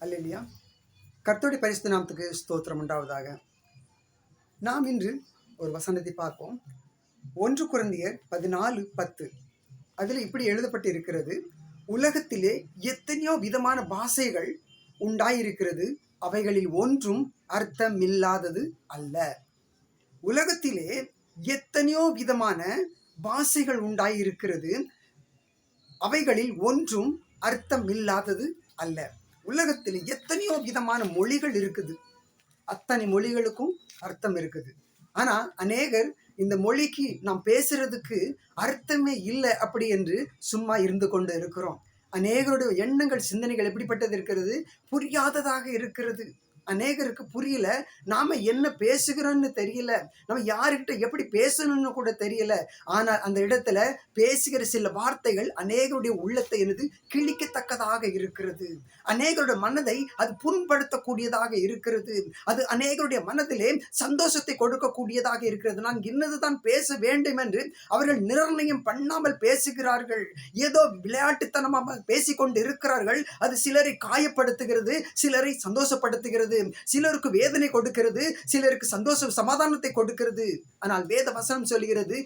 அல்லையா கர்த்தருடைய பரிசுத்த நாமத்துக்கு ஸ்தோத்திரம் உண்டாவதாக. நாம் இன்று ஒரு வசனத்தை பார்ப்போம். ஒன்று குழந்தையர் பதினாலு பத்து. அதில் இப்படி எழுதப்பட்டு இருக்கிறது உலகத்திலே எத்தனையோ விதமான பாஷைகள் உண்டாயிருக்கிறது அவைகளில் ஒன்றும் அர்த்தமில்லாதது அல்ல. உலகத்திலே எத்தனையோ விதமான பாஷைகள் உண்டாயிருக்கிறது அவைகளில் ஒன்றும் அர்த்தமில்லாதது அல்ல. உலகத்தில் எத்தனையோ விதமான மொழிகள் இருக்குது. அத்தனை மொழிகளுக்கும் அர்த்தம் இருக்குது. ஆனால் அநேகர் இந்த மொழிக்கு நாம் பேசுறதுக்கு அர்த்தமே இல்லை அப்படி என்று சும்மா இருந்து கொண்டு இருக்கிறோம். அநேகருடைய எண்ணங்கள் சிந்தனைகள் எப்படிப்பட்டது இருக்கிறது? புரியாததாக இருக்கிறது. அநேகருக்கு புரியல. நாம என்ன பேசுகிறோம்னு தெரியல. நம்ம யாருக்கிட்ட எப்படி பேசணும்னு கூட தெரியல. ஆனால் அந்த இடத்துல பேசுகிற சில வார்த்தைகள் அநேகருடைய உள்ளத்தை எனது கிழிக்கத்தக்கதாக இருக்கிறது. அநேகருடைய மனதை அது புண்படுத்தக்கூடியதாக இருக்கிறது. அது அநேகருடைய மனதிலே சந்தோஷத்தை கொடுக்கக்கூடியதாக இருக்கிறது. நான் இன்னதுதான் பேச வேண்டும் என்று அவர்கள் நிர்ணயம் பண்ணாமல் பேசுகிறார்கள். ஏதோ விளையாட்டுத்தனமாக பேசிக்கொண்டு இருக்கிறார்கள் அது சிலரை காயப்படுத்துகிறது சிலரை சந்தோஷப்படுத்துகிறது. சிலருக்கு வேதனை கொடுக்கிறது சிலருக்கு சந்தோஷம் சமாதானத்தை கொடுக்கிறது. ஆனால் வேத வசனம் சொல்கிறது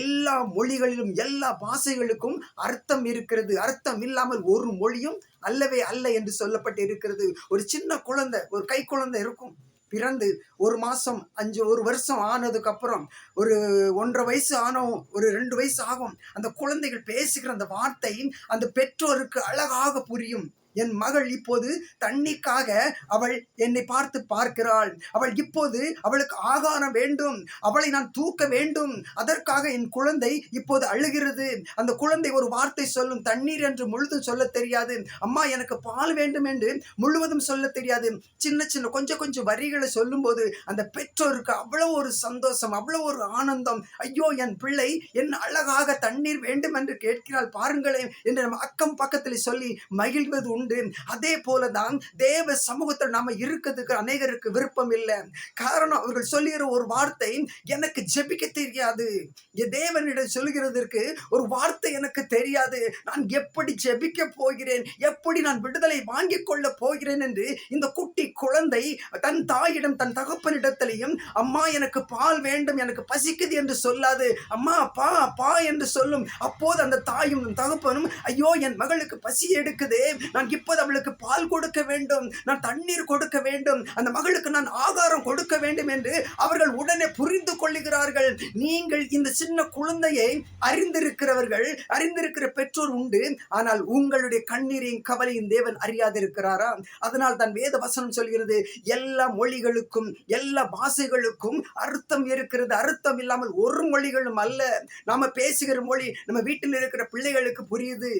எல்லா மொழிகளிலும் எல்லா பாஷைகளுக்கும் அர்த்தம் இருக்கிறது. அர்த்தம் இல்லாமல் ஒரு மொழியும் அல்லவே அல்ல என்று சொல்லப்பட்டு இருக்கிறது. ஒரு சின்ன குழந்தை ஒரு கை குழந்தை இருக்கும். பிறந்து ஒரு மாதம் அஞ்சு ஒரு வருஷம் ஆனதுக்கு அப்புறம் ஒரு ஒன்றரை வயசு ஆனோம் ஒரு ரெண்டு வயசு ஆகும். அந்த குழந்தைகள் பேசுகிற அந்த வார்த்தையும் அந்த பெற்றோருக்கு அழகாக புரியும். என் மகள் இப்போது தண்ணிக்காக அவள் என்னை பார்த்து பார்க்கிறாள். அவள் இப்போது அவளுக்கு ஆகாரம் வேண்டும். அவளை நான் தூக்க வேண்டும். அதற்காக என் குழந்தை இப்போது அழுகிறது. அந்த குழந்தை ஒரு வார்த்தை சொல்லும். தண்ணீர் என்று முழுதும் சொல்ல தெரியாது. அம்மா எனக்கு பால் வேண்டும் என்று முழுவதும் சொல்ல தெரியாது. சின்ன சின்ன கொஞ்சம் கொஞ்சம் வரிகளை சொல்லும்போது அந்த பெற்றோருக்கு அவ்வளவு ஒரு சந்தோஷம் அவ்வளவு ஒரு ஆனந்தம். ஐயோ என் பிள்ளை என் அழகாக தண்ணீர் வேண்டும் என்று கேட்கிறாள். பாருங்களேன் என்று நம்ம அக்கம் பக்கத்தில் சொல்லி மகிழ்வது உண்டு. அதே போலதான் தேவ சமூகத்தில் நாம இருக்கிறதுக்கு அநேகருக்கு விருப்பம் இல்லை. காரணம் அவர்கள் சொல்லுகிற ஒரு வார்த்தை எனக்கு ஜெபிக்க தெரியாது. என் தேவனிடம் சொல்கிறதற்கு ஒரு வார்த்தை எனக்கு தெரியாது. நான் எப்படி ஜெபிக்க போகிறேன்? எப்படி நான் விடுதலை வாங்கிக் கொள்ள போகிறேன் என்று இந்த குட்டி குழந்தை தன் தாயிடம் தன் தகப்பனிடத்திலையும் அம்மா எனக்கு பால் வேண்டும் எனக்கு பசிக்குது என்று சொல்லாது. அம்மா பா பா என்று சொல்லும் அப்போது அந்த தாயும் தகப்பனும் ஐயோ என் மகளுக்கு பசி எடுக்குதே. நான் இப்போது அவளுக்கு பால் கொடுக்க வேண்டும் நான் தண்ணீர் கொடுக்க வேண்டும் அந்த மகளுக்கு நான் ஆகாரம் கொடுக்க வேண்டும் என்று அவர்கள் உடனே புரிந்து கொள்ளுகிறார்கள். நீங்கள் இந்த சின்ன குழந்தையை அறிந்திருக்கிறவர்கள் அறிந்திருக்கிற பெற்றோர் உண்டு. ஆனால் உங்களுடைய கண்ணீரையும் கவலையும் தேவன் அறியாதிருக்கிறாரா? அதனால் தான் வேத வசனம் சொல்கிறது எல்லா மொழிகளுக்கும் எல்லா பாஷைகளுக்கும் அர்த்தம் இருக்கிறது. அர்த்தம் இல்லாமல் ஒரு மொழிகளும் அல்ல. நாம பேசுகிற மொழி நம்ம வீட்டில் இருக்கிற பிள்ளைகளுக்கு புரியுது.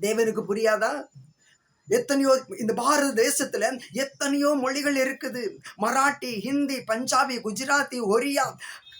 தேவனுக்கு புரியாதா? எத்தனையோ இந்த பாரத தேசத்துல எத்தனையோ மொழிகள் இருக்குது. மராட்டி ஹிந்தி பஞ்சாபி குஜராத்தி ஒரியா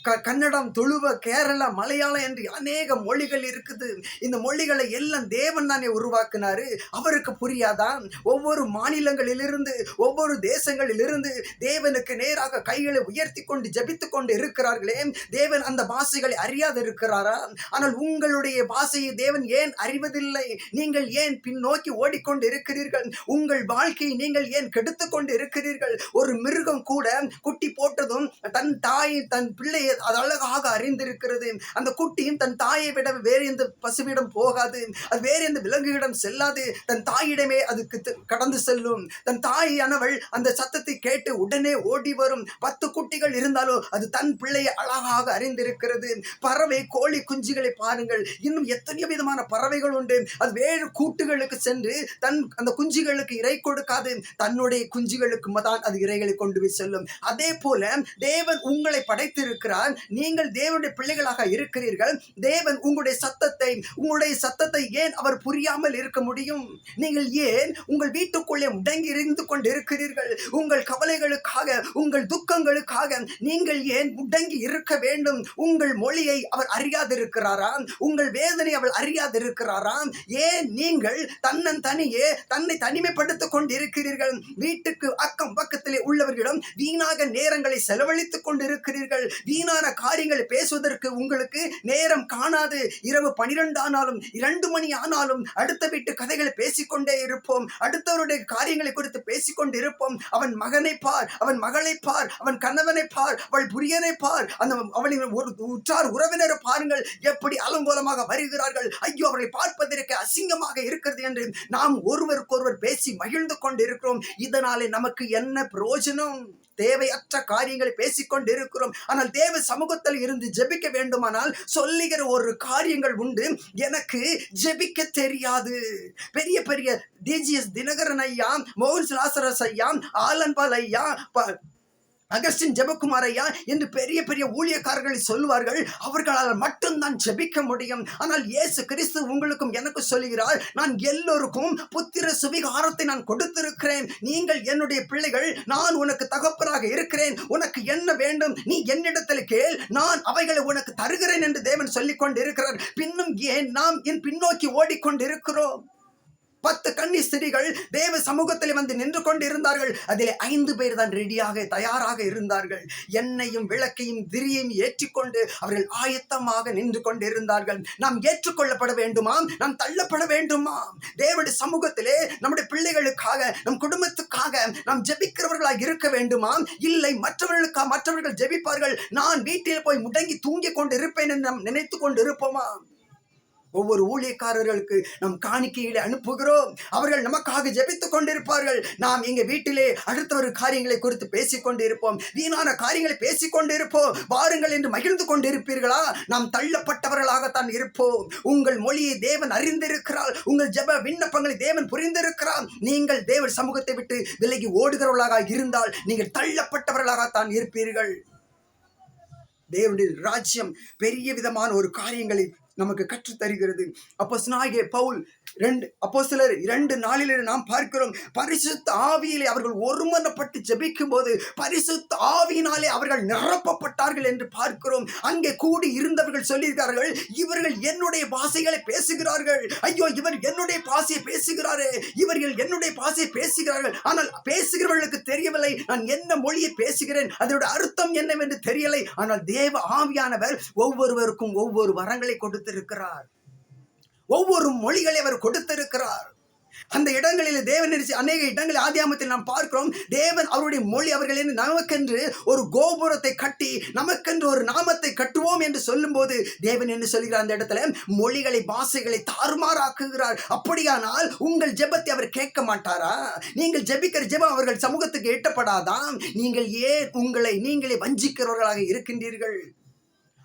க கன்னடம் துளுவ கேரளா மலையாளம் என்று அநேக மொழிகள் இருக்குது. இந்த மொழிகளை எல்லாம் தேவன் தானே உருவாக்குனாரு. அவருக்கு புரியாதா? ஒவ்வொரு மாநிலங்களிலிருந்து ஒவ்வொரு தேசங்களிலிருந்து தேவனுக்கு நேராக கைகளை உயர்த்தி கொண்டு ஜபித்து கொண்டு இருக்கிறார்களே. தேவன் அந்த பாஷைகளை அறியாது இருக்கிறாரா? ஆனால் உங்களுடைய பாஷையை தேவன் ஏன் அறிவதில்லை? நீங்கள் ஏன் பின்னோக்கி ஓடிக்கொண்டு இருக்கிறீர்கள்? உங்கள் வாழ்க்கையை நீங்கள் ஏன் கெடுத்து கொண்டு இருக்கிறீர்கள்? ஒரு மிருகம் கூட குட்டி போட்டதும் தன் தாயை தன் பிள்ளையை அது அழகாக அறிந்திருக்கிறது. அந்த குட்டியும் தன் தாயை விட வேறு எந்த பசுவிடம் போகாது. அது வேறு எந்த விலங்குகளிடம் செல்லாது. தன் தாயிடமே அதுக்கு கடந்து செல்லும். தன் தாயானவள் அந்த சத்தத்தை கேட்டு உடனே ஓடி வரும். பத்து குட்டிகள் இருந்தாலும் அது தன் பிள்ளையை அழகாக அறிந்திருக்கிறது. பறவை கோழி குஞ்சுகளை பாருங்கள். இன்னும் எத்தனையோ விதமான பறவைகள் உண்டு. அது வேறு கூட்டுகளுக்கு சென்று தன் அந்த குஞ்சுகளுக்கு இறை கொடுக்காது. தன்னுடைய குஞ்சுகளுக்கு தான் அது இறைகளை கொண்டு போய் செல்லும். அதே போல தேவன் உங்களை படைத்திருக்கிறார். நீங்கள் தேவனுடைய பிள்ளைகளாக இருக்கிறீர்கள். தேவன் உங்களுடைய சத்தத்தை உங்களுடைய சத்தத்தை ஏன் அவர் புரியாமல் இருக்க முடியும்? நீங்கள் ஏன் உங்கள் வீட்டுக்குள்ளே முடங்கி இருந்து கொண்டு இருக்கிறீர்கள் உங்கள் கவலைகளுக்காக உங்கள் துக்கங்களுக்காக நீங்கள் ஏன் முடங்கி இருக்க வேண்டும்? உங்கள் மொழியை அவர் அறியாதிருக்கிறாரா? உங்கள் வேதனை அவள் அறியாதிருக்கிறாரா? ஏன் நீங்கள் தன்னன் தனியே தன்னை தனிமைப்படுத்திக் கொண்டிருக்கிறீர்கள்? வீட்டுக்கு அக்கம் பக்கத்திலே உள்ளவர்களிடம் வீணாக நேரங்களை செலவழித்துக் கொண்டிருக்கிறீர்கள். இருக்கிறீர்கள் வீணான காரியங்களை பேசுவதற்கு உங்களுக்கு நேரம் காணாது. இரவு பனிரெண்டு ஆனாலும் இரண்டு மணி ஆனாலும் அடுத்த வீட்டு கதைகளை பேசிக்கொண்டே இருப்போம். அடுத்தவருடைய காரியங்களை குறித்து பேசிக்கொண்டு இருப்போம். அவன் மகனை பார் அவன் மகளை பார் அவன் கணவனை பார் அவள் புரியனை பார். அந்த அவளின் ஒரு உற்றார் உறவினரை பாருங்கள். எப்படி அலங்கோலமாக வருகிறார்கள். ஐயோ அவர்களை பார்ப்பதற்கு அசிங்கமாக இருக்கிறது என்று நாம் ஒருவருக்கொருவர் பேசி மகிழ்ந்து கொண்டு இருக்கிறோம் இதனாலே நமக்கு என்ன பிரயோஜனம்? தேவையற்ற காரியங்களை பேசிக்கொண்டு இருக்கிறோம் ஆனால் தேவ சமூகத்தில் இருந்து ஜெபிக்க வேண்டுமானால் சொல்லுகிற ஒரு காரியங்கள் உண்டு. எனக்கு ஜெபிக்க தெரியாது. பெரிய பெரிய டிஜிஎஸ் தினகரன் ஐயா மோகன் சிலாசரஸ் ஐயா ஆலன்பால் ஐயா ப- அகஸ்டின் ஜெபக்குமாரையா என்று பெரிய பெரிய ஊழியக்காரர்களை சொல்லுவார்கள் அவர்களால் மட்டும்தான் ஜெபிக்க முடியும். ஆனால் இயேசு கிறிஸ்து உங்களுக்கும் எனக்கு சொல்லுகிறார் நான் எல்லோருக்கும் புத்திர சுவிகாரத்தை நான் கொடுத்திருக்கிறேன். நீங்கள் என்னுடைய பிள்ளைகள் நான் உனக்கு தகப்பனாக இருக்கிறேன். உனக்கு என்ன வேண்டும் நீ என்னிடத்தில் கேள். நான் அவைகளை உனக்கு தருகிறேன் என்று தேவன் சொல்லிக் கொண்டிருக்கிறார் பின்னும் ஏன் நாம் என் பின்னோக்கி ஓடிக்கொண்டிருக்கிறோம்? பத்து கன்னி ஸ்திரீகள் தேவ சமூகத்தில் வந்து நின்று கொண்டு இருந்தார்கள் அதில் ஐந்து பேர் தான் ரெடியாக தயாராக இருந்தார்கள். எண்ணெயும் விளக்கையும் திரியையும் ஏற்றிக்கொண்டு அவர்கள் ஆயத்தமாக நின்று கொண்டு இருந்தார்கள் நாம் ஏற்றுக்கொள்ளப்பட வேண்டுமாம். நாம் தள்ளப்பட வேண்டுமாம். தேவடைய சமூகத்திலே நம்முடைய பிள்ளைகளுக்காக நம் குடும்பத்துக்காக நாம் ஜெபிக்கிறவர்களாக இருக்க வேண்டுமாம். இல்லை மற்றவர்களுக்காக மற்றவர்கள் ஜெபிப்பார்கள். நான் வீட்டில் போய் முடங்கி தூங்கிக் கொண்டு இருப்பேன் என்று நாம் நினைத்து கொண்டு இருப்போமாம் ஒவ்வொரு ஊழியக்காரர்களுக்கு நம் காணிக்கையில் அனுப்புகிறோம். அவர்கள் நமக்காக ஜெபித்துக் கொண்டிருப்பார்கள். நாம் எங்க வீட்டிலே அடுத்த ஒரு காரியங்களை குறித்து பேசிக் கொண்டிருப்போம். வீணான காரியங்களை பேசிக் கொண்டிருப்போம். வாருங்கள் என்று மகிழ்ந்து கொண்டிருப்பீர்களா? நாம் தள்ளப்பட்டவர்களாகத்தான் இருப்போம். உங்கள் மொழியை தேவன் அறிந்திருக்கிறார். உங்கள் ஜெப விண்ணப்பங்களை தேவன் புரிந்திருக்கிறார். நீங்கள் தேவன் சமூகத்தை விட்டு விலகி ஓடுகிறவர்களாக இருந்தால் நீங்கள் தள்ளப்பட்டவர்களாகத்தான் இருப்பீர்கள். தேவனுடைய ராஜ்யம் பெரிய விதமான ஒரு காரியங்களை நமக்கு கற்றுத்தருகிறது. அப்போ ஸ்நாயகே பவுல் ரெண்டு அப்போ சிலர் இரண்டு நாளிலே நாம் பார்க்கிறோம் பரிசுத்த ஆவியிலே அவர்கள் ஒருமனப்பட்டு ஜெபிக்கும் போது பரிசுத்த ஆவியினாலே அவர்கள் நிரப்பப்பட்டார்கள் என்று பார்க்கிறோம். அங்கே கூடி இருந்தவர்கள் சொல்லியிருக்கிறார்கள் இவர்கள் என்னுடைய பாசைகளை பேசுகிறார்கள். ஐயோ இவர் என்னுடைய பாஷையை பேசுகிறாரே இவர்கள் என்னுடைய பாஷையை பேசுகிறார்கள். ஆனால் பேசுகிறவர்களுக்கு தெரியவில்லை நான் என்ன மொழியை பேசுகிறேன் அதனுடைய அர்த்தம் என்னவென்று தெரியலை. ஆனால் தேவ ஆவியானவர் ஒவ்வொருவருக்கும் ஒவ்வொரு வரங்களை கொடுத்திருக்கிறார். ஒவ்வொரு மொழிகளை அவர் கொடுத்திருக்கிறார். அந்த இடங்களில் தேவன் நினைச்சு அநேக இடங்களில் ஆதியாமத்தில் நாம் பார்க்கிறோம் தேவன் அவருடைய மொழி அவர்கள் நமக்கென்று ஒரு கோபுரத்தை கட்டி நமக்கென்று ஒரு நாமத்தை கட்டுவோம் என்று சொல்லும்போது தேவன் என்ன சொல்கிறார் அந்த இடத்துல? மொழிகளை பாசைகளை தாறுமாறாக்குகிறார். அப்படியானால் உங்கள் ஜெபத்தை அவர் கேட்க மாட்டாரா? நீங்கள் ஜெபிக்கிற ஜெபம் அவர்கள் சமூகத்துக்கு எட்டப்படாதா நீங்கள் ஏன் உங்களை நீங்களே வஞ்சிக்கிறவர்களாக இருக்கின்றீர்கள்?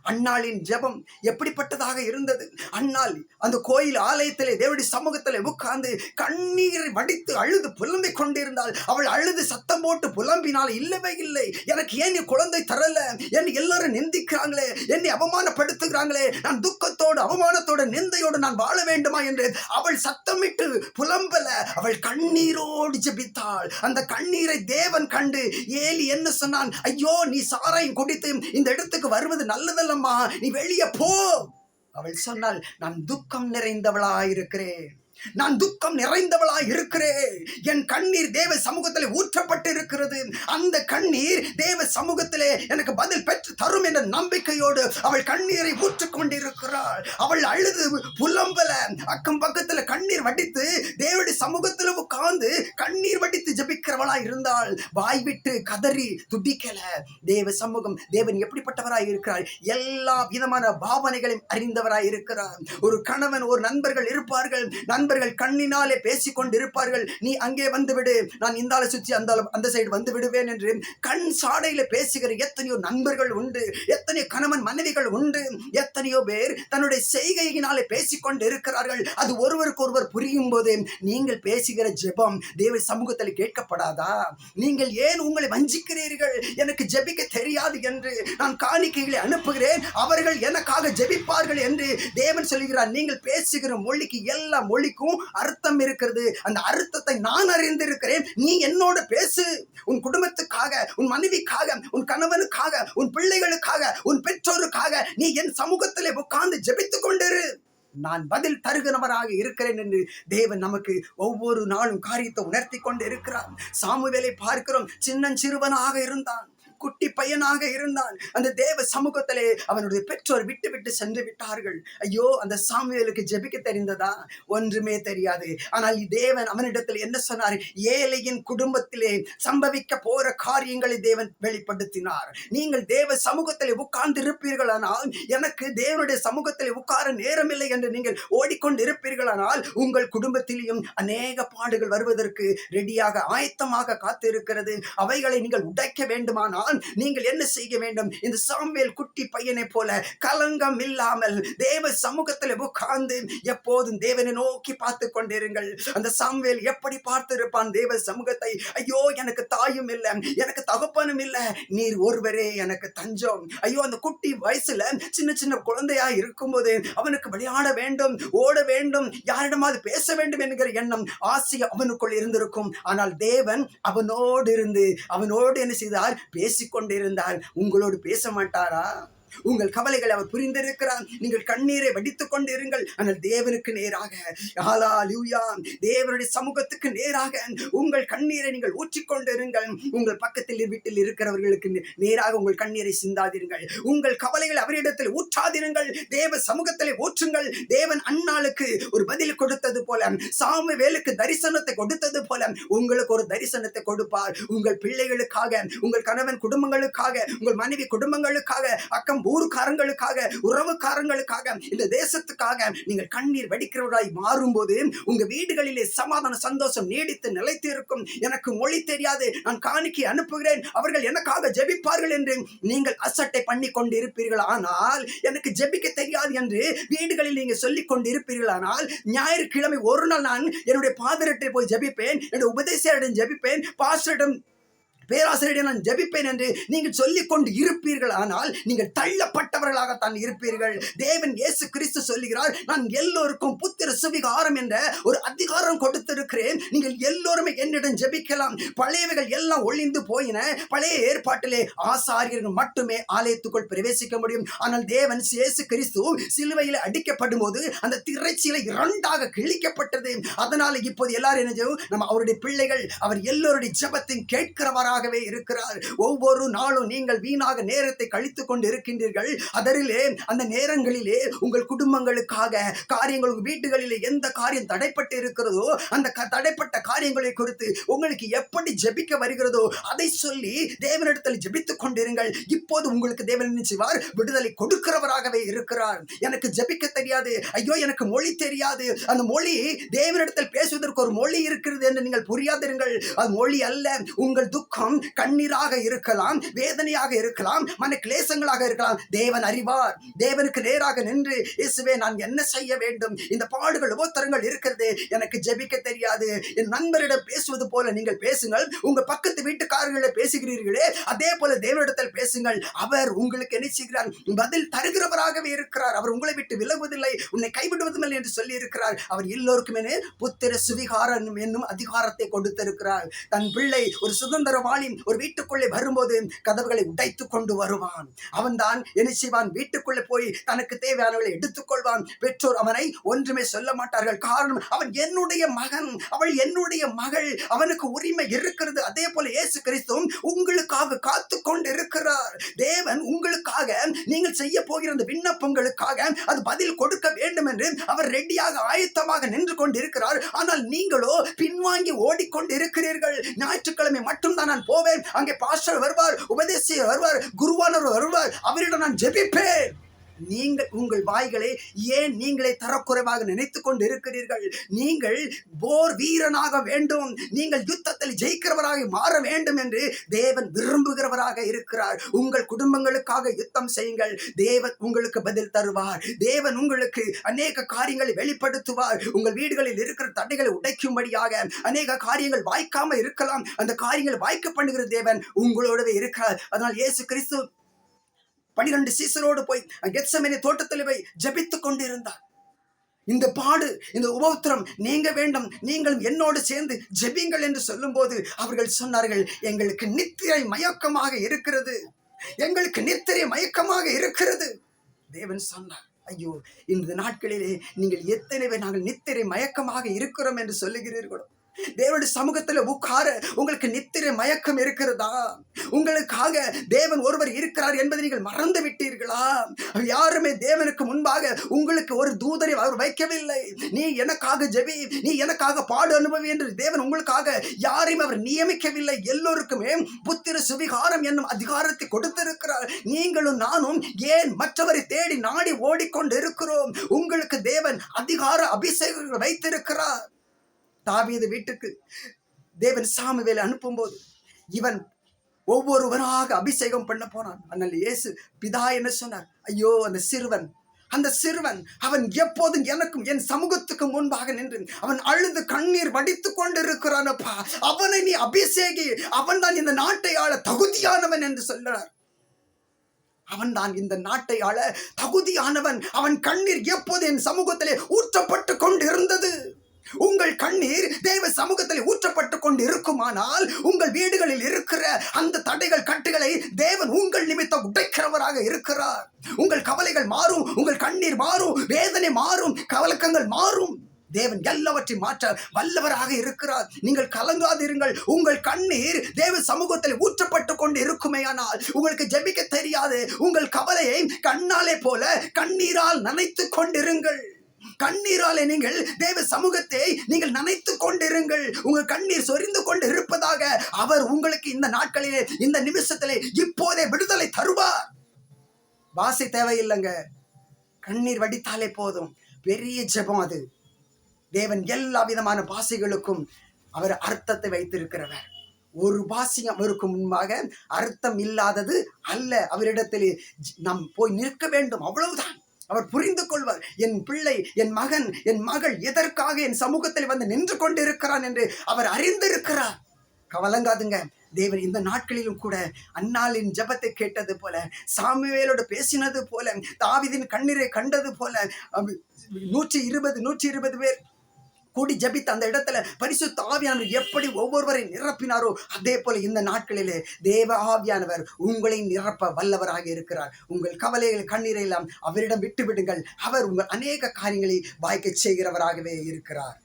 அன்னாளின் ஜெபம் எப்படிப்பட்டதாக இருந்தது? அன்னாள் அந்த கோயில் ஆலயத்திலே தேவடி சமூகத்திலே உட்கார்ந்து கண்ணீரை வடித்து அழுது புலம்பிக் கொண்டிருந்தாள். அவள் அழுது சத்தம் போட்டு புலம்பினால் இல்லவே இல்லை. எனக்கு ஏன் குழந்தை தரல? என்னை எல்லாரும் நிந்திக்கிறாங்களே. என்னை அவமானப்படுத்துகிறாங்களே. நான் துக்கத்தோடு அவமானத்தோடு நிந்தையோடு நான் வாழ வேண்டுமா? என்று அவள் சத்தமிட்டு புலம்பல. அவள் கண்ணீரோடு ஜபித்தாள். அந்த கண்ணீரை தேவன் கண்டு ஏலி என்ன சொன்னான்? ஐயோ நீ சாராயம் குடித்து இந்த இடத்துக்கு வருவது நல்லதல்லம்மா நீ வெளியே போ. அவள் சொன்னாள் நான் துக்கம் நிறைந்தவளாயிருக்கிறேன். நான் துக்கம் நிறைந்தவளாய் இருக்கிறேன். என் கண்ணீர் தேவ சமூகத்தில் ஊற்றப்பட்டு இருக்கிறது அந்த கண்ணீர் தேவ சமூகத்திலே எனக்கு பதில் பெற்று தரும் என்ற நம்பிக்கையோடு அவள் கண்ணீரை ஊற்றிக் கொண்டிருக்கிறாள் அவள் அழுது புலம்பல. அக்கம் பக்கத்தில் கண்ணீர் வடித்து தேவனுடைய சமூகத்தில் உட்கார்ந்து கண்ணீர் வடித்து ஜெபிக்கிறவளாய் இருந்தால் வாய் விட்டு கதறி துடிக்கல. தேவ சமூகம் தேவன் எப்படிப்பட்டவராய் இருக்கிறார்? எல்லா விதமான பாவனைகளையும் அறிந்தவராய் இருக்கிறார். ஒரு கணவன் ஒரு நண்பர்கள் இருப்பார்கள். நண்பர் நண்பர்கள் கண்ணினாலே பேசிக் கொண்டிருப்பார்கள் நீ அங்கே வந்து விடு நான் இந்தால சுற்றி அந்த அந்த சைடு வந்து விடுவேன் என்று கண் சாடையில பேசுகிற எத்தனையோ நண்பர்கள் உண்டு. எத்தனையோ கணவன் மனைவிகள் உண்டு. எத்தனையோ பேர் தன்னுடைய செய்கையினாலே பேசிக் இருக்கிறார்கள் அது ஒருவருக்கு ஒருவர் புரியும் போது நீங்கள் பேசுகிற ஜெபம் தேவ சமூகத்தில் கேட்கப்படாதா? நீங்கள் ஏன் உங்களை வஞ்சிக்கிறீர்கள்? எனக்கு ஜெபிக்க தெரியாது என்று நான் காணிக்கைகளை அனுப்புகிறேன். அவர்கள் எனக்காக ஜெபிப்பார்கள் என்று தேவன் சொல்கிறார் நீங்கள் பேசுகிற மொழிக்கு எல்லா மொழிக்கும் அர்த்தம் இருக்கிறது. அந்த அர்த்தத்தை நான் அறிந்திருக்கிறேன். நீ என்னோட பேசு. உன் குடும்பத்துக்காக உன் மனைவிக்காக உன் கணவனுக்காக உன் பிள்ளைகளுக்காக உன் பெற்றோருக்காக நீ என் சமூகத்திலே உட்கார்ந்து ஜெபித்துக் கொண்டிரு. நான் பதில் தருகிறவராக இருக்கிறேன் என்று தேவன் நமக்கு ஒவ்வொரு நாளும் காரியத்தை உணர்த்தி கொண்டு இருக்கிறார் சாமுவேலை பார்க்கிறோம். சின்னஞ்சிறுவனாக இருந்தான். குட்டி பையனாக இருந்தான். அந்த தேவ சமூகத்திலே அவனுடைய பெற்றோர் விட்டு விட்டு சென்று விட்டார்கள். ஐயோ அந்த சாமியலுக்கு ஜெபிக்க தெரிந்ததா? ஒன்றுமே தெரியாது. ஆனால் தேவன் அவனிடத்தில் என்ன சொன்னார்? ஏழையின் குடும்பத்திலே சம்பவிக்க போற காரியங்களை தேவன் வெளிப்படுத்தினார். நீங்கள் தேவ சமூகத்திலே உட்கார்ந்து இருப்பீர்களானால் எனக்கு தேவனுடைய சமூகத்திலே உட்கார நேரமில்லை என்று நீங்கள் ஓடிக்கொண்டு இருப்பீர்களானால் உங்கள் குடும்பத்திலேயும் அநேக பாடுகள் வருவதற்கு ரெடியாக ஆயத்தமாக காத்திருக்கிறது. அவைகளை நீங்கள் உடைக்க வேண்டுமானால் தான் நீங்கள் என்ன செய்ய வேண்டும்? இந்த சாமியல் குட்டி பையனை போல கலங்கம் இல்லாமல் தேவ சமூகத்தில் உட்கார்ந்து எப்போதும் தேவனை நோக்கி பார்த்து கொண்டிருங்கள். அந்த சாமுவேல் எப்படி பார்த்திருப்பான்? தேவ சமூகத்தை ஐயோ எனக்கு தாயும் இல்லை எனக்கு தகப்பனும் இல்லை நீர் ஒருவரே எனக்கு தஞ்சம். ஐயோ அந்த குட்டி வயசுல சின்ன சின்ன குழந்தையா இருக்கும்போது அவனுக்கு விளையாட வேண்டும் ஓட வேண்டும் யாரிடமாவது பேச வேண்டும் என்கிற எண்ணம் ஆசை அவனுக்குள் இருந்திருக்கும். ஆனால் தேவன் அவனோடு இருந்து அவனோடு என்ன செய்தார்? பேசி பேசிக்கொண்டிருந்தால் உங்களோடு பேச மாட்டாரா உங்கள் கவலைகளை அவர் புரிந்திருக்கிறார். நீங்கள் கண்ணீரை வடித்துக் கொண்டு இருங்கள் ஆனால் தேவனுக்கு நேராக. தேவனுடைய சமூகத்துக்கு நேராக. உங்கள் கண்ணீரை நீங்கள் ஊற்றிக்கொண்டு இருங்கள் உங்கள் பக்கத்தில் வீட்டில் இருக்கிறவர்களுக்கு நேராக உங்கள் கண்ணீரை சிந்தாதிருங்கள் உங்கள் கவலைகள் அவரிடத்தில் ஊற்றாதிருங்கள். தேவ சமூகத்தில் ஊற்றுங்கள். தேவன் அன்னாளுக்கு ஒரு பதில் கொடுத்தது போல சாமி வேலுக்கு தரிசனத்தை கொடுத்தது போல உங்களுக்கு ஒரு தரிசனத்தை கொடுப்பார். உங்கள் பிள்ளைகளுக்காக உங்கள் கணவன் குடும்பங்களுக்காக உங்கள் மனைவி குடும்பங்களுக்காக அக்கம் ஊருக்காரங்களுக்காக உறவுக்காரங்களுக்காக இந்த தேசத்துக்காக நீங்கள் கண்ணீர் வடிக்கிறவராய் மாறும்போது உங்க வீடுகளிலே சமாதான சந்தோஷம் நீடித்து நிலைத்து இருக்கும் எனக்கு மொழி தெரியாது. நான் காணிக்கை அனுப்புகிறேன். அவர்கள் எனக்காக ஜெபிப்பார்கள் என்று நீங்கள் அசட்டை பண்ணி கொண்டு இருப்பீர்கள் ஆனால் எனக்கு ஜெபிக்க தெரியாது என்று வீடுகளில் நீங்க சொல்லிக் கொண்டு இருப்பீர்கள் ஆனால் ஞாயிற்றுக்கிழமை ஒரு நாள் நான் என்னுடைய பாதரட்டை போய் ஜெபிப்பேன். என்னுடைய உபதேசரிடம் ஜெபிப்பேன். பாஸ்டரிடம் பேராசிரியரை நான் ஜெபிப்பேன் என்று நீங்கள் சொல்லிக்கொண்டு இருப்பீர்கள். ஆனால் நீங்கள் தள்ளப்பட்டவர்களாகத்தான் இருப்பீர்கள். தேவன் இயேசு கிறிஸ்து சொல்லுகிறார் நான் எல்லோருக்கும் புத்திர சுவிகாரம் என்ற ஒரு அதிகாரம் கொடுத்திருக்கிறேன். நீங்கள் எல்லோருமே என்னிடம் ஜெபிக்கலாம். பழையவைகள் எல்லாம் ஒளிந்து போயின. பழைய ஏற்பாட்டிலே ஆசாரியர்கள் மட்டுமே ஆலயத்துக்குள் பிரவேசிக்க முடியும். ஆனால் தேவன் இயேசு கிறிஸ்து சிலுவையில் அடிக்கப்படும் போது அந்த திரைச்சீலை இரண்டாக கிழிக்கப்பட்டது. அதனால இப்போது எல்லாரும் என்ன செய்வோம்? நம்ம அவருடைய பிள்ளைகள் அவர் எல்லோருடைய ஜெபத்தையும் கேட்கிறவராகவே இருக்கிறார். ஒவ்வொரு நாளும் நீங்கள் வீணாக நேரத்தை கழித்துக் கொண்டு இருக்கின்றீர்கள் அதரிலே அந்த நேரங்களிலே உங்கள் குடும்பங்களுக்காக காரியங்கள் வீட்டுகளிலே எந்த காரியம் தடைப்பட்டு இருக்கிறதோ அந்த தடைப்பட்ட காரியங்களை குறித்து உங்களுக்கு எப்படி ஜெபிக்க வருகிறதோ அதை சொல்லி தேவனிடத்தில் ஜெபித்துக் கொண்டிருங்கள். இப்போது உங்களுக்கு தேவன் என்ன செய்வார்? விடுதலை கொடுக்கிறவராகவே இருக்கிறார். எனக்கு ஜெபிக்க தெரியாது. ஐயோ எனக்கு மொழி தெரியாது. அந்த மொழி தேவனிடத்தில் பேசுவதற்கு ஒரு மொழி இருக்கிறது என்று நீங்கள் புரியாதிருங்கள். அது மொழி அல்ல. உங்கள் துக்கம் கண்ணீராக இருக்கலாம் வேதனையாக இருக்கலாம் மன கிளேசங்களாக இருக்கலாம். தேவன் அறிவார். தேவனுக்கு நேராக நின்று இயேசுவே நான் என்ன செய்ய வேண்டும்? இந்த பாடுகள் உபோத்தரங்கள் இருக்கிறது எனக்கு ஜெபிக்க தெரியாது. என் நண்பரிடம் பேசுவது போல நீங்கள் பேசுங்கள். உங்க பக்கத்து வீட்டுக்காரர்களை பேசுகிறீர்களே அதே போல தேவனிடத்தில் பேசுங்கள். அவர் உங்களுக்கு என்ன செய்கிறார்? பதில் தருகிறவராகவே இருக்கிறார். அவர் உங்களை விட்டு விலகுவதில்லை. உன்னை கைவிடுவதும் இல்லை என்று சொல்லி இருக்கிறார் அவர் எல்லோருக்குமே புத்திர சுவிகாரம் என்னும் அதிகாரத்தை கொடுத்திருக்கிறார். தன் பிள்ளை ஒரு சுதந்திரமான சுதந்திரவாளி ஒரு வீட்டுக்குள்ளே வரும்போது கதவுகளை உடைத்து கொண்டு வருவான். அவன்தான் என்ன செய்வான் வீட்டுக்குள்ளே போய் தனக்கு தேவையானவர்களை எடுத்துக்கொள்வான். பெற்றோர் அவனை ஒன்றுமே சொல்ல மாட்டார்கள். காரணம் அவன் என்னுடைய மகன். அவள் என்னுடைய மகள். அவனுக்கு உரிமை இருக்கிறது. அதே போல இயேசு கிறிஸ்துவும் உங்களுக்காக காத்து கொண்டு இருக்கிறார் தேவன் உங்களுக்காக நீங்கள் செய்ய போகிற அந்த விண்ணப்பங்களுக்காக அது பதில் கொடுக்க வேண்டும் என்று அவர் ரெடியாக ஆயத்தமாக நின்று கொண்டிருக்கிறார். ஆனால் நீங்களோ பின்வாங்கி ஓடிக்கொண்டு இருக்கிறீர்கள் ஞாயிற்றுக்கிழமை மட்டும்தான் நான் நான் போவேன். அங்கே பாஸ்டர் வருவார் உபதேசியர் வருவார் குருவானவர் வருவார். அவரிடம் நான் ஜெபிப்பேன். நீங்கள் உங்கள் வாய்களை ஏன் நீங்களே தரக்குறைவாக நினைத்து கொண்டு இருக்கிறீர்கள் நீங்கள் போர் வீரனாக வேண்டும். நீங்கள் யுத்தத்தில் ஜெயிக்கிறவராக மாற வேண்டும் என்று தேவன் விரும்புகிறவராக இருக்கிறார். உங்கள் குடும்பங்களுக்காக யுத்தம் செய்யுங்கள். தேவன் உங்களுக்கு பதில் தருவார். தேவன் உங்களுக்கு அநேக காரியங்களை வெளிப்படுத்துவார். உங்கள் வீடுகளில் இருக்கிற தடைகளை உடைக்கும்படியாக அநேக காரியங்கள் வாய்க்காம இருக்கலாம். அந்த காரியங்கள் வாய்க்க பண்ணுகிற தேவன் உங்களோடவே இருக்கிறார் அதனால் இயேசு கிறிஸ்து பனிரெண்டு சீசரோடு போய் கெத்சமேனி தோட்டத்தில் போய் ஜெபித்துக் கொண்டிருந்தார். இந்த பாடு இந்த உபோத்திரம் நீங்க வேண்டும் நீங்களும் என்னோடு சேர்ந்து ஜெபிங்கள் என்று சொல்லும்போது அவர்கள் சொன்னார்கள் எங்களுக்கு நித்திரை மயக்கமாக இருக்கிறது. எங்களுக்கு நித்திரை மயக்கமாக இருக்கிறது. தேவன் சொன்னார் ஐயோ இந்த நாட்களிலே நீங்கள் எத்தனை பேர் நாங்கள் நித்திரை மயக்கமாக இருக்கிறோம் என்று சொல்லுகிறீர்களோ? தேவனுடைய சமூகத்துல உட்கார உங்களுக்கு நித்திரை மயக்கம் இருக்கிறதா? உங்களுக்காக தேவன் ஒருவர் இருக்கிறார் என்பதை நீங்கள் மறந்து விட்டீர்களா? யாருமே தேவனுக்கு முன்பாக உங்களுக்கு ஒரு தூதரை அவர் வைக்கவில்லை. நீ எனக்காக ஜெபி நீ எனக்காக பாடு அனுபவி என்று தேவன் உங்களுக்காக யாரையும் அவர் நியமிக்கவில்லை. எல்லோருக்குமே புத்திர சுவிகாரம் என்னும் அதிகாரத்தை கொடுத்திருக்கிறார். நீங்களும் நானும் ஏன் மற்றவரை தேடி நாடி ஓடிக்கொண்டு இருக்கிறோம் உங்களுக்கு தேவன் அதிகார அபிஷேகங்கள் வைத்திருக்கிறார். தாவீது வீட்டுக்கு தேவன் சாமுவேலை அனுப்பும்போது இவன் ஒவ்வொருவராக அபிஷேகம் பண்ண போனான். அண்ணல் இயேசு பிதா என்ன சொன்னார்? ஐயோ அந்த சிறுவன் அந்த சிறுவன் அவன் எப்போதும் எனக்கும் என் சமூகத்துக்கு முன்பாக நின்று அவன் அழுது கண்ணீர் வடித்து கொண்டிருக்கிறானப்பா அவனை நீ அபிஷேகி அவன் தான் இந்த நாட்டை ஆள தகுதியானவன் என்று சொல்கிறார் அவன் தான் இந்த நாட்டை ஆள தகுதியானவன். அவன் கண்ணீர் எப்போது என் சமூகத்திலே ஊற்றப்பட்டு கொண்டிருந்தது. உங்கள் கண்ணீர் தேவ சமூகத்தில் ஊற்றப்பட்டு கொண்டு இருக்குமானால் உங்கள் வீடுகளில் இருக்கிற அந்த தடைகள் கட்டுகளை தேவன் உங்கள் நிமித்தம் உடைக்கிறவராக இருக்கிறார். உங்கள் கவலைகள் மாறும் உங்கள் கண்ணீர் மாறும் வேதனை மாறும் கவலக்கங்கள் மாறும். தேவன் எல்லாவற்றையும் மாற்ற வல்லவராக இருக்கிறார். நீங்கள் கலங்காதிருங்கள். உங்கள் கண்ணீர் தேவ சமூகத்தில் ஊற்றப்பட்டு கொண்டு இருக்குமேயானால் உங்களுக்கு ஜெபிக்க தெரியாது. உங்கள் கவலையை கண்ணாலே போல கண்ணீரால் நனைத்து கொண்டிருங்கள். கண்ணீராலே நீங்கள் தேவ சமூகத்தை நீங்கள் நனைத்து கொண்டிருங்கள். உங்கள் கண்ணீர் சொரிந்து கொண்டு இருப்பதாக அவர் உங்களுக்கு இந்த நாட்களிலே இந்த நிமிஷத்திலே இப்போதே விடுதலை தருவார். வாசி தேவையில்லைங்க. கண்ணீர் வடித்தாலே போதும். பெரிய ஜெபம் அது. தேவன் எல்லா விதமான பாசைகளுக்கும் அவர் அர்த்தத்தை வைத்திருக்கிறவர். ஒரு பாசியம் அவருக்கு முன்பாக அர்த்தம் இல்லாதது அல்ல. அவரிடத்தில் நாம் போய் நிற்க வேண்டும். அவ்வளவுதான். அவர் புரிந்து கொள்வார் என் பிள்ளை என் மகன் என் மகள் எதற்காக என் சமூகத்தில் வந்து நின்று கொண்டிருக்கிறான்? என்று அவர் அறிந்திருக்கிறார். கவலங்காதுங்க. தேவன் இந்த நாட்களிலும் கூட அன்னாளின் ஜெபத்தை கேட்டது போல சாமுவேலோடு பேசினது போல தாவிதின் கண்ணீரை கண்டது போல நூற்றி இருபது நூற்றி இருபது பேர் கூடி ஜெபித்த அந்த இடத்துல பரிசு ஆவியானவர் எப்படி ஒவ்வொருவரை நிரப்பினாரோ அதே போல இந்த நாட்களிலே தேவ ஆவியானவர் உங்களை நிரப்ப வல்லவராக இருக்கிறார். உங்கள் கவலைகள் கண்ணீரை எல்லாம் அவரிடம் விட்டு விடுங்கள் அவர் உங்கள் அநேக காரியங்களை வாய்க்கச் செய்கிறவராகவே இருக்கிறார்.